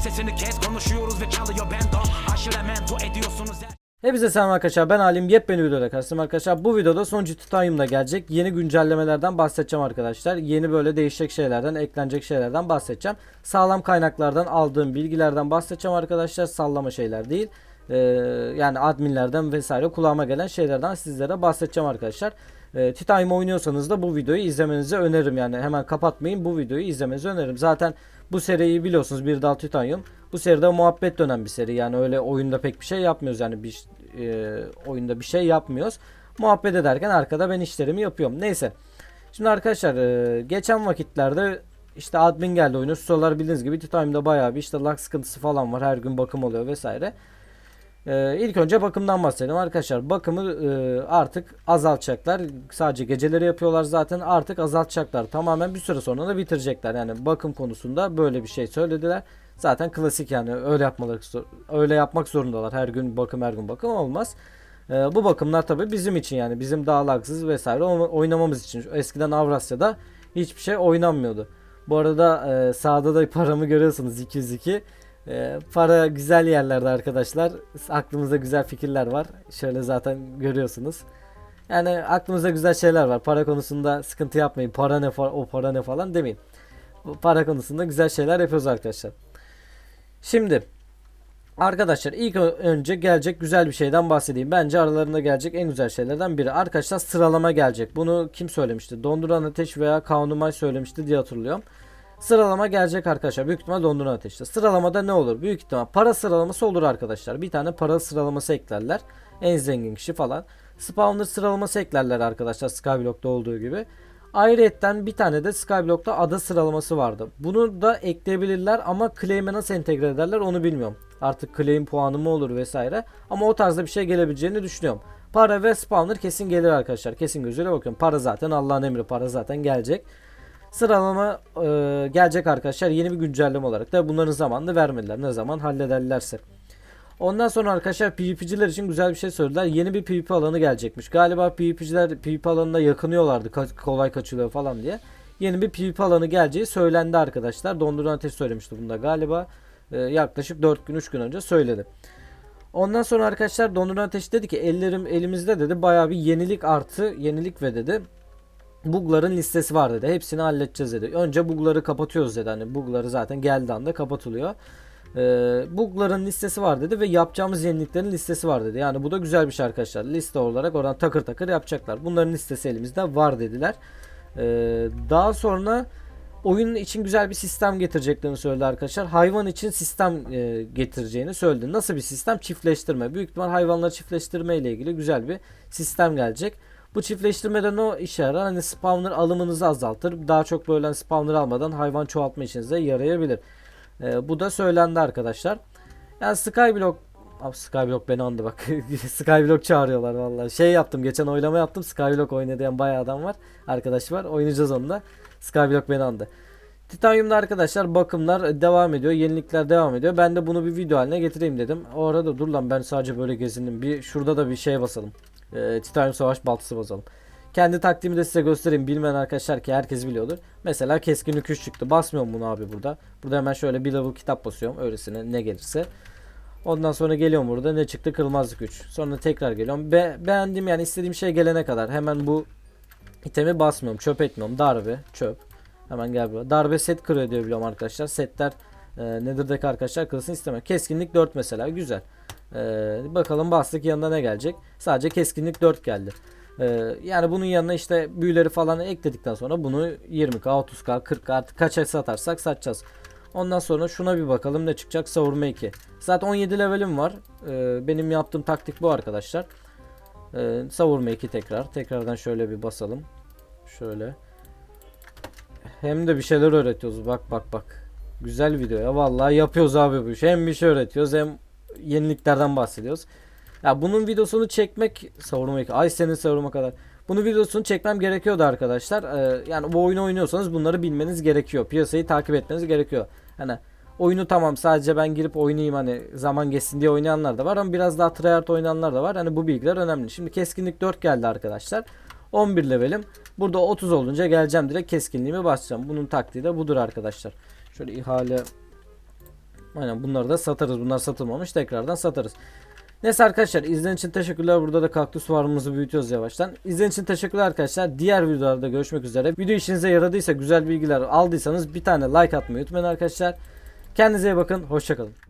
Sesini kes konuşuyoruz ve çalıyor bendo. Aşırı mento ediyorsunuz Hepinize selam arkadaşlar ben Halim yepyeni videoda karşınızdayım arkadaşlar. Bu videoda sonucu titanyum da gelecek. Yeni güncellemelerden bahsedeceğim arkadaşlar. Yeni böyle değişecek şeylerden eklenecek şeylerden bahsedeceğim. Sağlam kaynaklardan aldığım bilgilerden bahsedeceğim arkadaşlar. Sallama şeyler değil. Ee, yani adminlerden vesaire kulağıma gelen şeylerden sizlere bahsedeceğim arkadaşlar ee, Titanium oynuyorsanız da bu videoyu izlemenizi öneririm. Yani hemen kapatmayın bu videoyu izlemenizi öneririm. Zaten bu seriyi biliyorsunuz bir dal Titanium. Bu seride muhabbet dönen bir seri. Yani öyle oyunda pek bir şey yapmıyoruz. Yani bir e, oyunda bir şey yapmıyoruz. Muhabbet ederken arkada ben işlerimi yapıyorum. Neyse. Şimdi arkadaşlar e, geçen vakitlerde işte admin geldi oyuna. Sıralar bildiğiniz gibi Titanium'da bayağı bir işte lag sıkıntısı falan var. Her gün bakım oluyor vesaire ee, ilk önce bakımdan bahsedelim arkadaşlar. Bakımı e, artık azaltacaklar. Sadece geceleri yapıyorlar zaten. Artık azaltacaklar. Tamamen bir süre sonra da bitirecekler. Yani bakım konusunda böyle bir şey söylediler. Zaten klasik yani öyle yapmaları öyle yapmak zorundalar. Her gün bakım her gün bakım olmaz. Ee, bu bakımlar tabi bizim için yani bizim daha lagsız vesaire oynamamız için. Eskiden Avrasya'da hiçbir şey oynanmıyordu. Bu arada e, sağda da paramı görüyorsunuz 202. Ee, para güzel yerlerde arkadaşlar. Aklımızda güzel fikirler var. Şöyle zaten görüyorsunuz. Yani aklımızda güzel şeyler var. Para konusunda sıkıntı yapmayın. Para ne o para ne falan demeyin. Para konusunda güzel şeyler yapıyoruz arkadaşlar. Şimdi Arkadaşlar ilk önce gelecek güzel bir şeyden bahsedeyim. Bence aralarında gelecek en güzel şeylerden biri. Arkadaşlar sıralama gelecek. Bunu kim söylemişti? Donduran Ateş veya Kaunumay söylemişti diye hatırlıyorum. Sıralama gelecek arkadaşlar. Büyük ihtimal donduran ateşte. Sıralamada ne olur? Büyük ihtimal para sıralaması olur arkadaşlar. Bir tane para sıralaması eklerler. En zengin kişi falan. Spawner sıralaması eklerler arkadaşlar Skyblock'ta olduğu gibi. Ayrıyetten bir tane de Skyblock'ta ada sıralaması vardı. Bunu da ekleyebilirler ama claim'e nasıl entegre ederler onu bilmiyorum. Artık claim puanı mı olur vesaire. Ama o tarzda bir şey gelebileceğini düşünüyorum. Para ve spawner kesin gelir arkadaşlar. Kesin gözüyle bakıyorum. Para zaten Allah'ın emri. Para zaten gelecek. Sıralama e, gelecek arkadaşlar yeni bir güncelleme olarak da bunların zamanını vermediler. Ne zaman hallederlerse. Ondan sonra arkadaşlar PvP'ciler için güzel bir şey söylediler. Yeni bir PvP alanı gelecekmiş. Galiba PvP'ciler PvP alanına yakınıyorlardı. Ka- kolay kaçılıyor falan diye. Yeni bir PvP alanı geleceği söylendi arkadaşlar. Donduran Ateş söylemişti bunda galiba. E, yaklaşık 4 gün 3 gün önce söyledi. Ondan sonra arkadaşlar Donduran Ateş dedi ki ellerim elimizde dedi. Bayağı bir yenilik artı yenilik ve dedi bugların listesi var dedi. Hepsini halledeceğiz dedi. Önce bugları kapatıyoruz dedi. Hani bugları zaten geldiği anda kapatılıyor. Ee, bugların listesi var dedi ve yapacağımız yeniliklerin listesi var dedi. Yani bu da güzel bir şey arkadaşlar. Liste olarak oradan takır takır yapacaklar. Bunların listesi elimizde var dediler. Ee, daha sonra oyun için güzel bir sistem getireceklerini söyledi arkadaşlar. Hayvan için sistem e, getireceğini söyledi. Nasıl bir sistem? Çiftleştirme. Büyük ihtimal hayvanları çiftleştirme ile ilgili güzel bir sistem gelecek. Bu çiftleştirmeden o işe yarar. Hani spawner alımınızı azaltır. Daha çok böyle hani spawner almadan hayvan çoğaltma işinize yarayabilir. Ee, bu da söylendi arkadaşlar. Yani Skyblock Abi Skyblock beni andı bak. Skyblock çağırıyorlar vallahi. Şey yaptım geçen oylama yaptım. Skyblock oynayan bayağı adam var. Arkadaş var. Oynayacağız onu da. Skyblock beni andı. Titanium'da arkadaşlar bakımlar devam ediyor. Yenilikler devam ediyor. Ben de bunu bir video haline getireyim dedim. O arada dur lan ben sadece böyle gezindim. Bir şurada da bir şey basalım. Ee, Titanium Savaş baltası basalım. Kendi taktiğimi de size göstereyim. Bilmeyen arkadaşlar ki herkes biliyordur. Mesela keskinlik 3 çıktı. Basmıyorum bunu abi burada. Burada hemen şöyle bir level kitap basıyorum. Öylesine ne gelirse. Ondan sonra geliyorum burada. Ne çıktı? Kırılmazlık 3. Sonra tekrar geliyorum. Be beğendim yani istediğim şey gelene kadar. Hemen bu itemi basmıyorum. Çöp etmiyorum. Darbe. Çöp. Hemen gel buraya. Darbe set kırıyor diye biliyorum arkadaşlar. Setler e, Nether'daki arkadaşlar kırılsın istemiyor. Keskinlik 4 mesela. Güzel. Ee, bakalım bastık yanında ne gelecek. Sadece keskinlik 4 geldi. Ee, yani bunun yanına işte büyüleri falan ekledikten sonra bunu 20k, 30k, 40k artık kaça satarsak satacağız. Ondan sonra şuna bir bakalım ne çıkacak. Savurma 2. Zaten 17 levelim var. Ee, benim yaptığım taktik bu arkadaşlar. Ee, savurma 2 tekrar. Tekrardan şöyle bir basalım. Şöyle. Hem de bir şeyler öğretiyoruz. Bak bak bak. Güzel video ya. Vallahi yapıyoruz abi bu işi. Hem bir şey öğretiyoruz hem yeniliklerden bahsediyoruz. Ya bunun videosunu çekmek savurma ay senin savurma kadar. Bunun videosunu çekmem gerekiyordu arkadaşlar. Ee, yani bu oyunu oynuyorsanız bunları bilmeniz gerekiyor. Piyasayı takip etmeniz gerekiyor. Hani oyunu tamam sadece ben girip oynayayım hani zaman geçsin diye oynayanlar da var ama biraz daha tryhard oynayanlar da var. Hani bu bilgiler önemli. Şimdi keskinlik 4 geldi arkadaşlar. 11 levelim. Burada 30 olunca geleceğim direkt keskinliğimi basacağım. Bunun taktiği de budur arkadaşlar. Şöyle ihale Aynen bunları da satarız. Bunlar satılmamış tekrardan satarız. Neyse arkadaşlar izlediğiniz için teşekkürler. Burada da kaktüs farmımızı büyütüyoruz yavaştan. İzlediğiniz için teşekkürler arkadaşlar. Diğer videolarda görüşmek üzere. Video işinize yaradıysa güzel bilgiler aldıysanız bir tane like atmayı unutmayın arkadaşlar. Kendinize iyi bakın. Hoşçakalın.